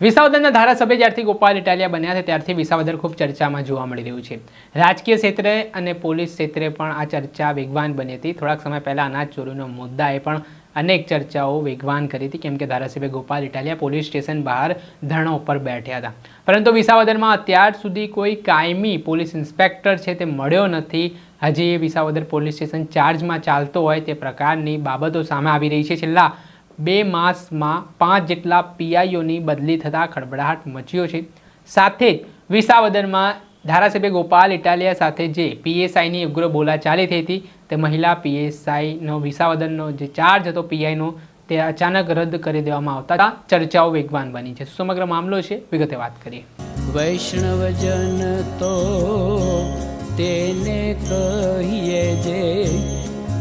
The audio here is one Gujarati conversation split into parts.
વિસાવદરના ધારાસભ્ય જ્યારથી ગોપાલ ઇટાલિયા બન્યા છે, ત્યારથી વિસાવદર ખૂબ ચર્ચામાં જોવા મળી રહ્યું છે. રાજકીય ક્ષેત્રે અને પોલીસ ક્ષેત્રે પણ આ ચર્ચા વેગવાન બની હતી. થોડાક સમય પહેલાં અનાજ ચોરીનો મુદ્દાએ પણ અનેક ચર્ચાઓ વેગવાન કરી હતી, કેમ કે ધારાસભ્ય ગોપાલ ઇટાલિયા પોલીસ સ્ટેશન બહાર ધરણા ઉપર બેઠ્યા હતા. પરંતુ વિસાવદરમાં અત્યાર સુધી કોઈ કાયમી પોલીસ ઇન્સ્પેક્ટર છે તે મળ્યો નથી. હજી એ વિસાવદર પોલીસ સ્ટેશન ચાર્જમાં ચાલતો હોય તે પ્રકારની બાબતો સામે આવી રહી છે. છેલ્લા બે માસમાં પાંચ જેટલા પીઆઈઓની બદલી થતાં ખળબડાટ મચ્યો છે. સાથે જ વિસાવદરમાં ધારાસભ્ય ગોપાલ ઇટાલિયા સાથે જે પીએસઆઈની ઉગ્ર બોલાચાલી થઈ હતી, તે મહિલા પીએસઆઈનો વિસાવદનનો જે ચાર્જ હતો પીઆઈનો તે અચાનક રદ કરી દેવામાં આવતા ચર્ચાઓ વેગવાન બની છે. સમગ્ર મામલો છે? વિગતે વાત કરીએ. વૈષ્ણવજન તો તેને કહીએ જે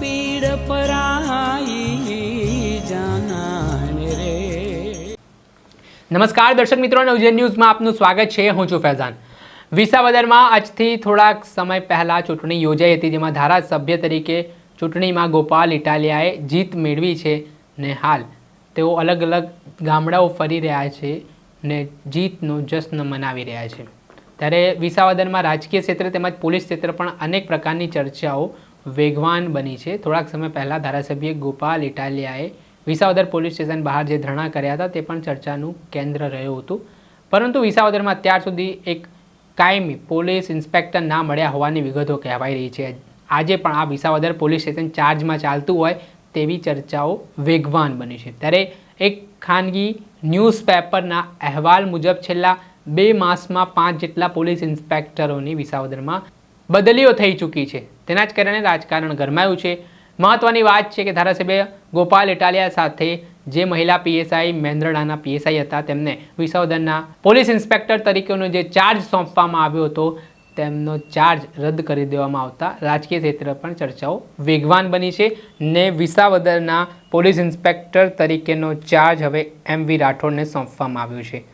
પીડ પરાઈ નમસ્કાર દર્શક મિત્રો નવજન ન્યૂઝમાં આપનું સ્વાગત છે. હું છું ફૈઝાન. વિસાવદરમાં આજથી થોડાક સમય પહેલાં ચૂંટણી યોજાઈ હતી, જેમાં ધારાસભ્ય તરીકે ચૂંટણીમાં ગોપાલ ઇટાલિયાએ જીત મેળવી છે ને હાલ તેઓ અલગ અલગ ગામડાઓ ફરી રહ્યા છે ને જીતનો જશ્ન મનાવી રહ્યા છે. ત્યારે વિસાવદરમાં રાજકીય ક્ષેત્રે તેમજ પોલીસ ક્ષેત્રે પણ અનેક પ્રકારની ચર્ચાઓ વેગવાન બની છે. થોડાક સમય પહેલાં ધારાસભ્ય ગોપાલ ઇટાલિયાએ વિસાવદર પોલીસ સ્ટેશન બહાર જે ધરણા કર્યા હતા તે પણ ચર્ચાનું કેન્દ્ર રહ્યું હતું. પરંતુ વિસાવદરમાં અત્યાર સુધી એક કાયમી પોલીસ ઇન્સ્પેક્ટર ના મળ્યા હોવાની વિગતો કહેવાઈ રહી છે. આજે પણ આ વિસાવદર પોલીસ સ્ટેશન ચાર્જમાં ચાલતું હોય તેવી ચર્ચાઓ વેગવાન બની છે. ત્યારે એક ખાનગી ન્યૂઝપેપરના અહેવાલ મુજબ છેલ્લા બે માસમાં પાંચ જેટલા પોલીસ ઇન્સ્પેક્ટરોની વિસાવદરમાં બદલીઓ થઈ ચૂકી છે. તેના જ કારણે રાજકારણ ગરમાયું છે. મહત્વની વાત છે કે ધારાસભ્ય ગોપાલ ઇટાલિયા સાથે જે મહિલા પીએસઆઈ મેન્દ્રડાના પીએસઆઈ હતા, તેમને વિસાવદરના પોલીસ ઇન્સ્પેક્ટર તરીકેનો જે ચાર્જ સોંપવામાં આવ્યો હતો, તેમનો ચાર્જ રદ કરી દેવામાં આવતા રાજકીય ક્ષેત્રે પણ ચર્ચાઓ વેગવાન બની છે ને વિસાવદરના પોલીસ ઇન્સ્પેક્ટર તરીકેનો ચાર્જ હવે એમ વી રાઠોડને સોંપવામાં આવ્યો છે.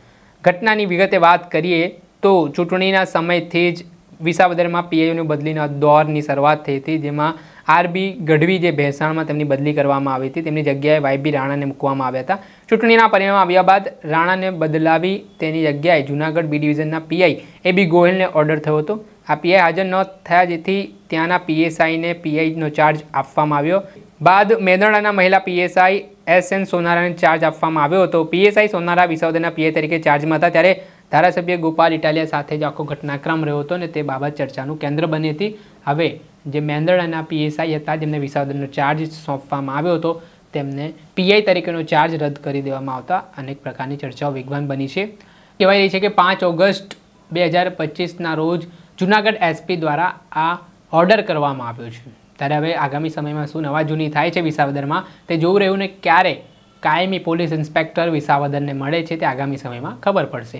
ઘટનાની વિગતે વાત કરીએ તો ચૂંટણીના સમયથી જ વિસાવદરમાં પીઆઈઓની બદલીના દોરની શરૂઆત થઈ હતી, જેમાં આરબી ગઢવી જે ભેસાણમાં તેમની બદલી કરવામાં આવી હતી, તેમની જગ્યાએ વાયબી રાણાને મૂકવામાં આવ્યા હતા. ચૂંટણીના પરિણામ આવ્યા બાદ રાણાને બદલાવી તેની જગ્યાએ જૂનાગઢ બી ડિવિઝનના પીઆઈ એ બી ગોહિલને ઓર્ડર થયો હતો. આ પીઆઈ હાજર ન થયા જેથી ત્યાંના પીએસઆઈને પીઆઈનો ચાર્જ આપવામાં આવ્યો. બાદ મેદરડાના મહિલા પીએસઆઈ એસ એન સોનારાને ચાર્જ આપવામાં આવ્યો હતો. પીએસઆઈ સોનારા વિસાવદરના પીએ તરીકે ચાર્જમાં હતા, ત્યારે ધારાસભ્ય ગોપાલ ઇટાલિયા સાથે જ આખો ઘટનાક્રમ રહ્યો હતો અને તે બાબત ચર્ચાનું કેન્દ્ર બની હતી. હવે જે મેંદરડાના પીએસઆઈ હતા, જેમને વિસાવદનનો ચાર્જ સોંપવામાં આવ્યો હતો, તેમને પીઆઈ તરીકેનો ચાર્જ રદ કરી દેવામાં આવતા અનેક પ્રકારની ચર્ચાઓ વેગવાન બની છે. કહેવાય રહી છે કે પાંચ ઓગસ્ટ બે હજાર પચીસના રોજ જૂનાગઢ એસપી દ્વારા આ ઓર્ડર કરવામાં આવ્યો છે. ત્યારે હવે આગામી સમયમાં શું નવા જૂની થાય છે વિસાવદરમાં તે જોવું રહ્યું ને ક્યારે કાયમી પોલીસ ઇન્સ્પેક્ટર વિસાવદરને મળે છે તે આગામી સમયમાં ખબર પડશે.